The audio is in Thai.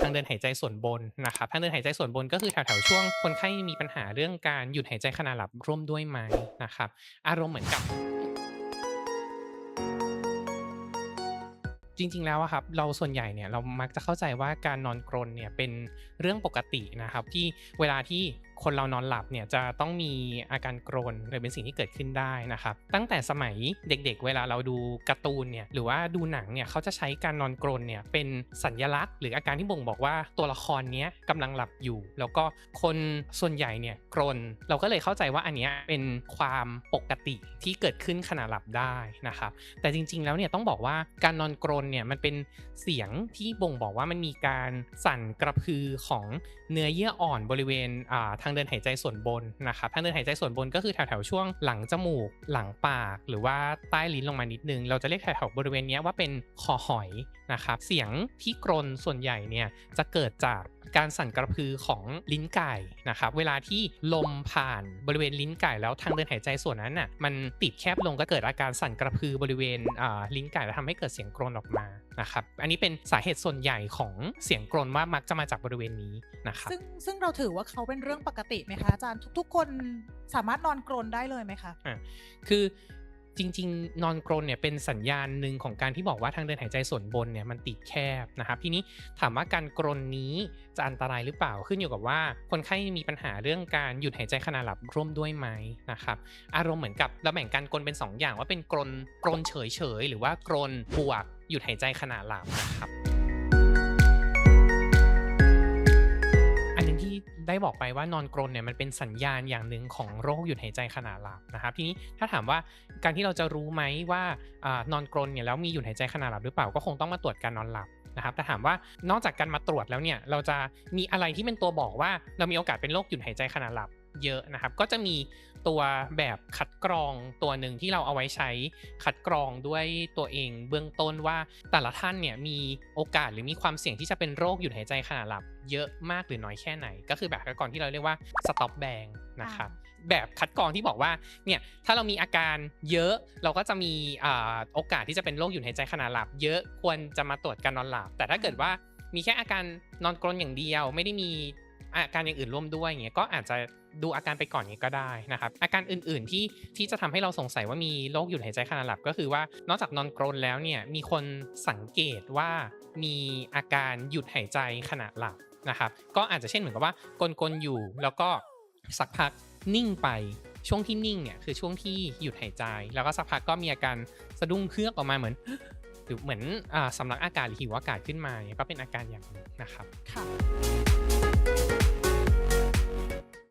ทางเดินหายใจส่วนบนนะครับทางเดินหายใจส่วนบนก็คือแถวๆช่วงคนไข้มีปัญหาเรื่องการหยุดหายใจขณะหลับร่วมด้วยไหมนะครับอารมณ์เหมือนกับจริงๆ แล้วอะครับเราส่วนใหญ่เนี่ยเรามักจะเข้าใจว่าการนอนกรนเนี่ยเป็นเรื่องปกตินะครับที่เวลาที่ คนเรานอนหลับเนี่ยจะต้องมีอาการกรนหรือเป็นสิ่งที่เกิดขึ้นได้นะครับ ตั้งแต่สมัยเด็กๆ เวลาเราดูการ์ตูนเนี่ยหรือว่าดูหนังเนี่ยเขาจะใช้การนอนกรนเนี่ยเป็นสัญลักษณ์ หรืออาการที่บ่งบอกว่าตัวละครเนี้ยกำลังหลับอยู่ แล้วก็คนส่วนใหญ่เนี่ยกรน เราก็เลยเข้าใจว่าอันเนี้ยเป็นความปกติที่เกิดขึ้นขณะหลับได้นะครับ แต่จริงๆแล้วเนี่ยต้องบอกว่าการนอนกรนเนี่ยมันเป็นเสียงที่บ่งบอกว่ามันมีการสั่นกระพือของเนื้อเยื่ออ่อนบริเวณอ่าางเดินหายใจส่วนบนนะครับทางเดินหายใจส่วนบนก็คือแถวๆช่วงหลังจมูก หลังปาก หรือว่าใต้ลิ้นลงมานิดนึง เราจะเรียกแถวๆบริเวณนี้ว่าเป็นคอหอยนะครับเสียงที่กรนส่วนใหญ่เนี่ยจะเกิดจาก การสั่นกระพือของลิ้นไก่นะครับเวลาที่ลมผ่านบริเวณลิ้นไก่แล้วทางเดินหายใจส่วนนั้นน่ะมันติดแคบลงก็เกิดอาการสั่นกระพือบริเวณอ่าลิ้นไก่แล้วทำให้เกิดเสียงกรนออกมานะครับอันนี้เป็นสาเหตุส่วนใหญ่ของเสียงกรนว่ามักจะมาจากบริเวณนี้นะครับซึ่งซึ่งเราถือว่าเขาเป็นเรื่องปกติไหมคะอาจารย์ทุกๆคนสามารถนอนกรนได้เลยไหมคะอะคือ จริง ๆ นอนกรนเนี่ยเป็นสัญญาณหนึ่งของการที่บอกว่าทางเดินหายใจส่วนบนเนี่ยมันติดแคบนะครับทีนี้ถามว่าการกรนนี้จะอันตรายหรือเปล่าขึ้นอยู่กับว่า คนไข้มีปัญหาเรื่องการหยุดหายใจขณะหลับร่วมด้วยไหมนะครับอารมณ์เหมือนกับเราแบ่งการกรนเป็น 2 อย่างว่าเป็นกรนกรนเฉยๆหรือว่ากรนบวกหยุดหายใจขณะหลับนะครับ ได้บอกไปว่านอนกรนเนี่ยมันเป็นสัญญาณอย่างหนึ่งของโรคหยุดหายใจขณะหลับนะครับทีนี้ถ้าถามว่าการที่เราจะรู้ไหมว่าอนอนกรนเนี่ยแล้วมีหยุดหายใจขณะหลับหรือเปล่าก็คงต้องมาตรวจการนอนหลับนะครับแต่ถามว่านอกจากการมาตรวจแล้วเนี่ยเราจะมีอะไรที่เป็นตัวบอกว่าเรามีโอกาสเป็นโรคหยุดหายใจขณะหลับ เยอะนะครับ ก็จะมีตัวแบบคัดกรองตัวหนึ่งที่เราเอาไว้ใช้คัดกรองด้วยตัวเองเบื้องต้นว่าแต่ละท่านเนี่ยมีโอกาสหรือมีความเสี่ยงที่จะเป็นโรคหยุดหายใจขณะหลับ เยอะมากหรือน้อยแค่ไหน ก็คือแบบคัดกรองที่เราเรียกว่า stop bang นะครับแบบคัดกรองที่บอกว่าเนี่ยถ้าเรามีอาการเยอะเราก็จะมีอโอกาสที่จะเป็นโรคหยุดหายใจขณะหลับ เยอะควรจะมาตรวจการนอนหลับ แต่ถ้าเกิดว่ามีแค่อาการนอนกรนอย่างเดียว ไม่ได้มีอาการอย่างอื่นร่วมด้วยอย่างเงี้ยก็อาจจะ ดูอาการไปก่อนนี้ก็ได้นะครับ อาการอื่นๆที่ที่จะทำให้เราสงสัยว่ามีโรคหยุดหายใจขณะหลับ ก็คือว่านอกจากนอนกรนแล้วเนี่ยมีคนสังเกตว่ามีอาการหยุดหายใจขณะหลับนะครับ ก็อาจจะเช่นเหมือนกับว่ากลนๆอยู่ แล้วก็สักพักนิ่งไปช่วงที่นิ่งเนี่ยคือช่วงที่หยุดหายใจ แล้วก็สักพักก็มีอาการสะดุ้งเพือกออกมาเหมือนหรือเหมือนอาสำลักอากาศหรือหิวอากาศขึ้นมาเนี่ยก็เป็นอาการอย่างหนึ่งนะครับค่ะ